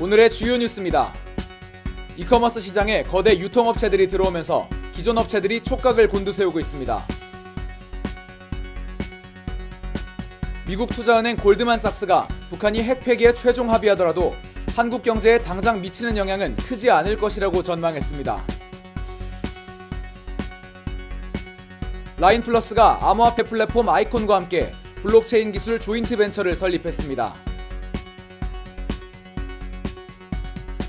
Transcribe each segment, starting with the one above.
오늘의 주요 뉴스입니다. 이커머스 시장에 거대 유통업체들이 들어오면서 기존 업체들이 촉각을 곤두세우고 있습니다. 미국 투자은행 골드만삭스가 북한이 핵폐기에 최종 합의하더라도 한국 경제에 당장 미치는 영향은 크지 않을 것이라고 전망했습니다. 라인 플러스가 암호화폐 플랫폼 아이콘과 함께 블록체인 기술 조인트 벤처를 설립했습니다.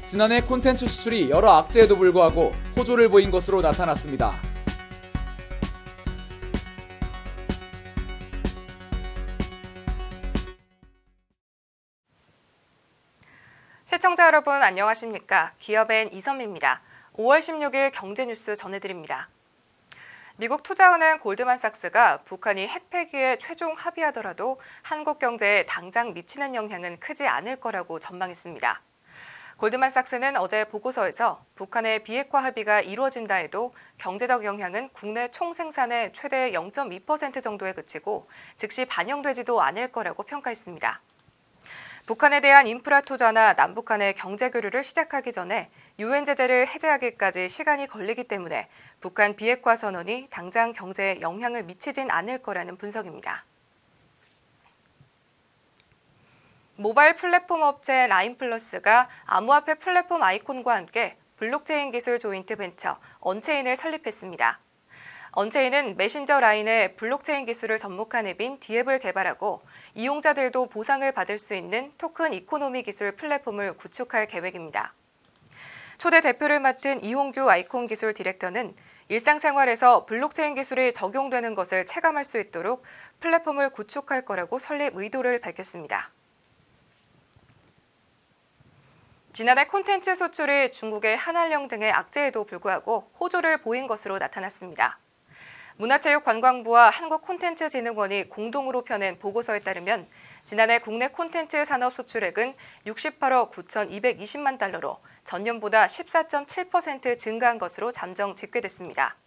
지난해 콘텐츠 수출이 여러 악재에도 불구하고 호조를 보인 것으로 나타났습니다. 시청자 여러분 안녕하십니까? 기업엔 이선미입니다. 5월 16일 경제뉴스 전해드립니다. 미국 투자은행 골드만삭스가 북한이 핵폐기에 최종 합의하더라도 한국 경제에 당장 미치는 영향은 크지 않을 거라고 전망했습니다. 골드만삭스는 어제 보고서에서 북한의 비핵화 합의가 이루어진다 해도 경제적 영향은 국내 총생산의 최대 0.2% 정도에 그치고 즉시 반영되지도 않을 거라고 평가했습니다. 북한에 대한 인프라 투자나 남북한의 경제 교류를 시작하기 전에 유엔 제재를 해제하기까지 시간이 걸리기 때문에 북한 비핵화 선언이 당장 경제에 영향을 미치진 않을 거라는 분석입니다. 모바일 플랫폼 업체 라인플러스가 암호화폐 플랫폼 아이콘과 함께 블록체인 기술 조인트 벤처 언체인을 설립했습니다. 언체인은 메신저 라인의 블록체인 기술을 접목한 앱인 디앱을 개발하고 이용자들도 보상을 받을 수 있는 토큰 이코노미 기술 플랫폼을 구축할 계획입니다. 초대 대표를 맡은 이홍규 아이콘 기술 디렉터는 일상생활에서 블록체인 기술이 적용되는 것을 체감할 수 있도록 플랫폼을 구축할 거라고 설립 의도를 밝혔습니다. 지난해 콘텐츠 소출이 중국의 한알령 등의 악재에도 불구하고 호조를 보인 것으로 나타났습니다. 문화체육관광부와 한국콘텐츠진흥원이 공동으로 펴낸 보고서에 따르면 지난해 국내 콘텐츠 산업 수출액은 68억 9,220만 달러로 전년보다 14.7% 증가한 것으로 잠정 집계됐습니다.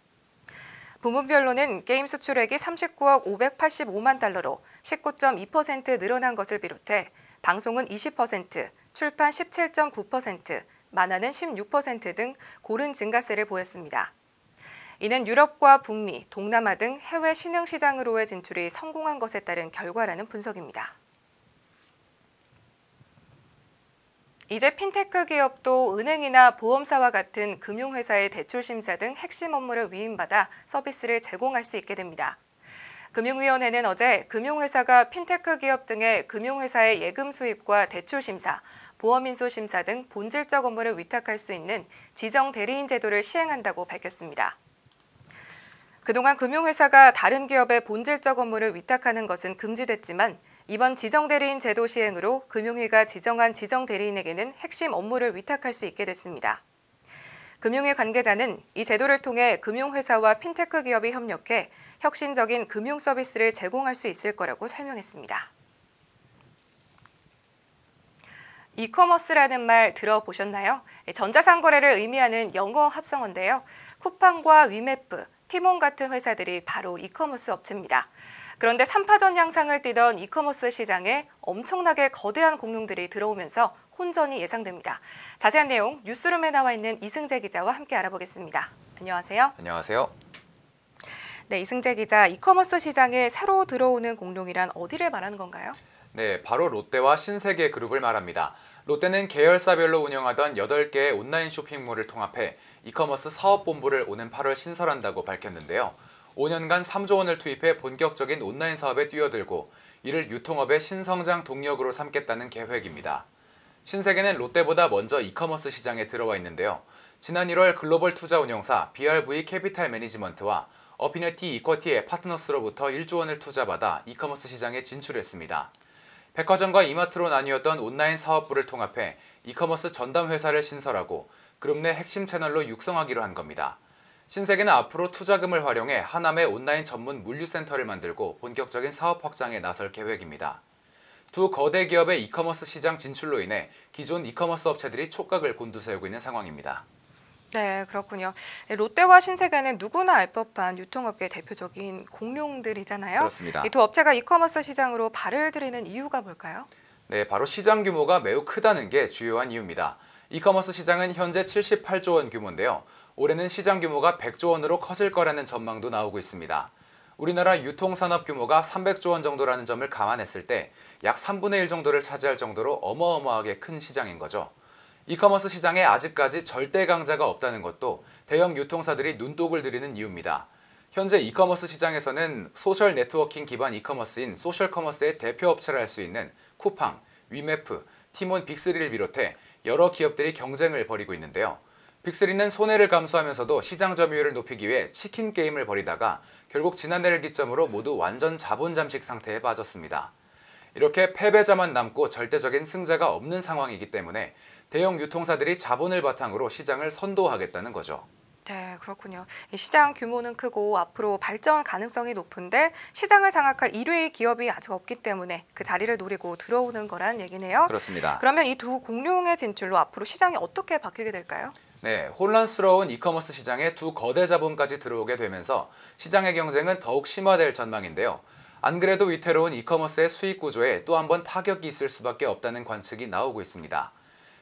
부문별로는 게임 수출액이 39억 585만 달러로 19.2% 늘어난 것을 비롯해 방송은 20%, 출판 17.9%, 만화는 16%등 고른 증가세를 보였습니다. 이는 유럽과 북미, 동남아 등 해외 신흥 시장으로의 진출이 성공한 것에 따른 결과라는 분석입니다. 이제 핀테크 기업도 은행이나 보험사와 같은 금융회사의 대출 심사 등 핵심 업무를 위임받아 서비스를 제공할 수 있게 됩니다. 금융위원회는 어제 금융회사가 핀테크 기업 등의 금융회사의 예금 수입과 대출 심사, 보험인수 심사 등 본질적 업무를 위탁할 수 있는 지정 대리인 제도를 시행한다고 밝혔습니다. 그동안 금융회사가 다른 기업의 본질적 업무를 위탁하는 것은 금지됐지만 이번 지정대리인 제도 시행으로 금융위가 지정한 지정대리인에게는 핵심 업무를 위탁할 수 있게 됐습니다. 금융위 관계자는 이 제도를 통해 금융회사와 핀테크 기업이 협력해 혁신적인 금융 서비스를 제공할 수 있을 거라고 설명했습니다. 이커머스라는 말 들어보셨나요? 전자상거래를 의미하는 영어 합성어인데요. 쿠팡과 위메프, 티몬 같은 회사들이 바로 이커머스 업체입니다. 그런데 3파전 향상을 띠던 이커머스 시장에 엄청나게 거대한 공룡들이 들어오면서 혼전이 예상됩니다. 자세한 내용 뉴스룸에 나와 있는 이승재 기자와 함께 알아보겠습니다. 안녕하세요. 안녕하세요. 네, 이승재 기자, 이커머스 시장에 새로 들어오는 공룡이란 어디를 말하는 건가요? 네, 바로 롯데와 신세계 그룹을 말합니다. 롯데는 계열사별로 운영하던 8개의 온라인 쇼핑몰을 통합해 이커머스 사업본부를 오는 8월 신설한다고 밝혔는데요. 5년간 3조 원을 투입해 본격적인 온라인 사업에 뛰어들고 이를 유통업의 신성장 동력으로 삼겠다는 계획입니다. 신세계는 롯데보다 먼저 이커머스 시장에 들어와 있는데요. 지난 1월 글로벌 투자 운용사 BRV 캐피탈 매니지먼트와 어피니티 이쿼티의 파트너스로부터 1조 원을 투자받아 이커머스 시장에 진출했습니다. 백화점과 이마트로 나뉘었던 온라인 사업부를 통합해 이커머스 전담 회사를 신설하고 그룹 내 핵심 채널로 육성하기로 한 겁니다. 신세계는 앞으로 투자금을 활용해 하남의 온라인 전문 물류센터를 만들고 본격적인 사업 확장에 나설 계획입니다. 두 거대 기업의 이커머스 시장 진출로 인해 기존 이커머스 업체들이 촉각을 곤두세우고 있는 상황입니다. 네, 그렇군요. 롯데와 신세계는 누구나 알 법한 유통업계 대표적인 공룡들이잖아요. 그렇습니다. 이 두 업체가 이커머스 시장으로 발을 들이는 이유가 뭘까요? 네, 바로 시장 규모가 매우 크다는 게 주요한 이유입니다. 이커머스 시장은 현재 78조 원 규모인데요. 올해는 시장 규모가 100조 원으로 커질 거라는 전망도 나오고 있습니다. 우리나라 유통산업 규모가 300조 원 정도라는 점을 감안했을 때 약 3분의 1 정도를 차지할 정도로 어마어마하게 큰 시장인 거죠. 이커머스 시장에 아직까지 절대 강자가 없다는 것도 대형 유통사들이 눈독을 들이는 이유입니다. 현재 이커머스 시장에서는 소셜 네트워킹 기반 이커머스인 소셜 커머스의 대표 업체를 할 수 있는 쿠팡, 위메프, 티몬 빅3를 비롯해 여러 기업들이 경쟁을 벌이고 있는데요. 빅3는 손해를 감수하면서도 시장 점유율을 높이기 위해 치킨 게임을 벌이다가 결국 지난해를 기점으로 모두 완전 자본 잠식 상태에 빠졌습니다. 이렇게 패배자만 남고 절대적인 승자가 없는 상황이기 때문에 대형 유통사들이 자본을 바탕으로 시장을 선도하겠다는 거죠. 네, 그렇군요. 이 시장 규모는 크고 앞으로 발전 가능성이 높은데 시장을 장악할 1위 기업이 아직 없기 때문에 그 자리를 노리고 들어오는 거란 얘기네요. 그렇습니다. 그러면 이 두 공룡의 진출로 앞으로 시장이 어떻게 바뀌게 될까요? 네, 혼란스러운 이커머스 시장에 두 거대 자본까지 들어오게 되면서 시장의 경쟁은 더욱 심화될 전망인데요. 안 그래도 위태로운 이커머스의 수익 구조에 또 한 번 타격이 있을 수밖에 없다는 관측이 나오고 있습니다.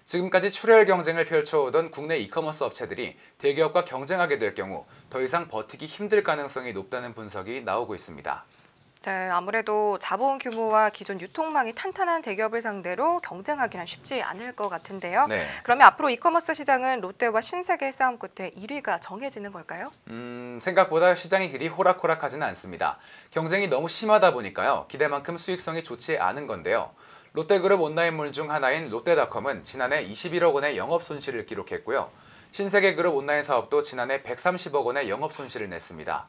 지금까지 출혈 경쟁을 펼쳐오던 국내 이커머스 업체들이 대기업과 경쟁하게 될 경우 더 이상 버티기 힘들 가능성이 높다는 분석이 나오고 있습니다. 네, 아무래도 자본 규모와 기존 유통망이 탄탄한 대기업을 상대로 경쟁하기는 쉽지 않을 것 같은데요. 네. 그러면 앞으로 이커머스 시장은 롯데와 신세계의 싸움 끝에 1위가 정해지는 걸까요? 음, 생각보다 시장이 그리 호락호락하지는 않습니다. 경쟁이 너무 심하다 보니까요. 기대만큼 수익성이 좋지 않은 건데요. 롯데그룹 온라인몰 중 하나인 롯데닷컴은 지난해 21억 원의 영업 손실을 기록했고요. 신세계그룹 온라인 사업도 지난해 130억 원의 영업 손실을 냈습니다.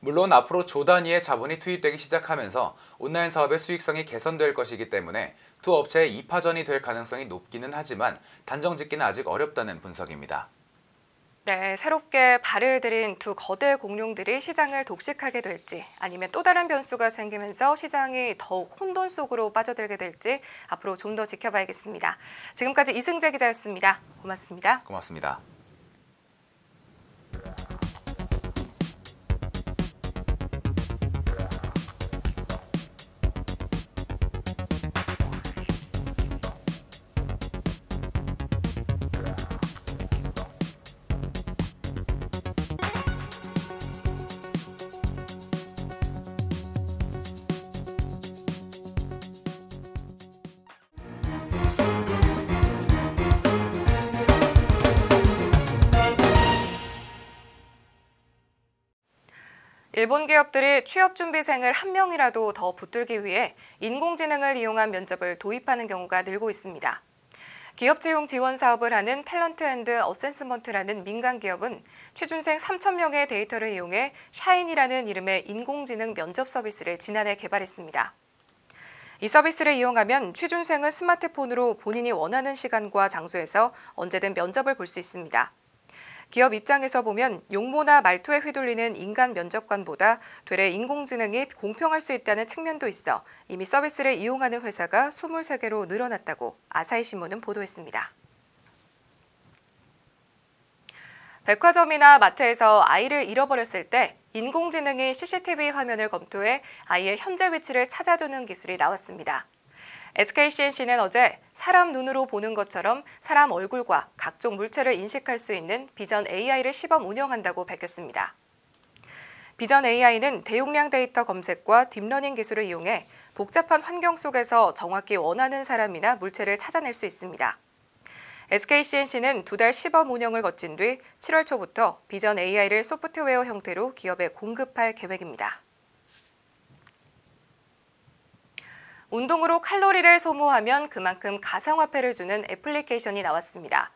물론 앞으로 조 단위의 자본이 투입되기 시작하면서 온라인 사업의 수익성이 개선될 것이기 때문에 두 업체의 2파전이 될 가능성이 높기는 하지만 단정 짓기는 아직 어렵다는 분석입니다. 네, 새롭게 발을 들인 두 거대 공룡들이 시장을 독식하게 될지 아니면 또 다른 변수가 생기면서 시장이 더욱 혼돈 속으로 빠져들게 될지 앞으로 좀 더 지켜봐야겠습니다. 지금까지 이승재 기자였습니다. 고맙습니다. 고맙습니다. 일본 기업들이 취업 준비생을 한 명이라도 더 붙들기 위해 인공지능을 이용한 면접을 도입하는 경우가 늘고 있습니다. 기업 채용 지원 사업을 하는 탤런트 앤드 어센스먼트라는 민간 기업은 취준생 3천 명의 데이터를 이용해 샤인이라는 이름의 인공지능 면접 서비스를 지난해 개발했습니다. 이 서비스를 이용하면 취준생은 스마트폰으로 본인이 원하는 시간과 장소에서 언제든 면접을 볼 수 있습니다. 기업 입장에서 보면 용모나 말투에 휘둘리는 인간 면접관보다 되레 인공지능이 공평할 수 있다는 측면도 있어 이미 서비스를 이용하는 회사가 23개로 늘어났다고 아사히 신문은 보도했습니다. 백화점이나 마트에서 아이를 잃어버렸을 때 인공지능이 CCTV 화면을 검토해 아이의 현재 위치를 찾아주는 기술이 나왔습니다. SKCNC는 어제 사람 눈으로 보는 것처럼 사람 얼굴과 각종 물체를 인식할 수 있는 비전 AI를 시범 운영한다고 밝혔습니다. 비전 AI는 대용량 데이터 검색과 딥러닝 기술을 이용해 복잡한 환경 속에서 정확히 원하는 사람이나 물체를 찾아낼 수 있습니다. SKCNC는 두 달 시범 운영을 거친 뒤 7월 초부터 비전 AI를 소프트웨어 형태로 기업에 공급할 계획입니다. 운동으로 칼로리를 소모하면 그만큼 가상화폐를 주는 애플리케이션이 나왔습니다.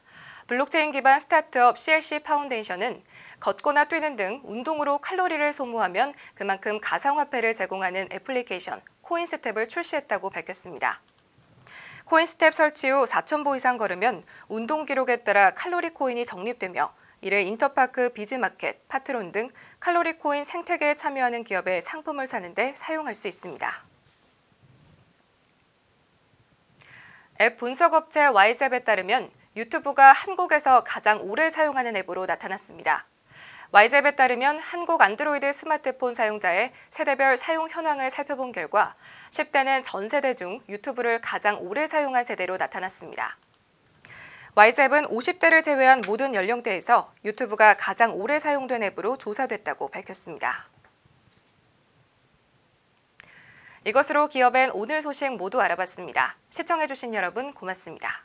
블록체인 기반 스타트업 CLC 파운데이션은 걷거나 뛰는 등 운동으로 칼로리를 소모하면 그만큼 가상화폐를 제공하는 애플리케이션 코인스텝을 출시했다고 밝혔습니다. 코인스텝 설치 후 4,000보 이상 걸으면 운동 기록에 따라 칼로리 코인이 적립되며 이를 인터파크 비즈마켓, 파트론 등 칼로리 코인 생태계에 참여하는 기업의 상품을 사는 데 사용할 수 있습니다. 앱 분석업체 와이잽에 따르면 유튜브가 한국에서 가장 오래 사용하는 앱으로 나타났습니다. YZ앱에 따르면 한국 안드로이드 스마트폰 사용자의 세대별 사용 현황을 살펴본 결과 10대는 전 세대 중 유튜브를 가장 오래 사용한 세대로 나타났습니다. YZ앱은 50대를 제외한 모든 연령대에서 유튜브가 가장 오래 사용된 앱으로 조사됐다고 밝혔습니다. 이것으로 기업엔 오늘 소식 모두 알아봤습니다. 시청해주신 여러분 고맙습니다.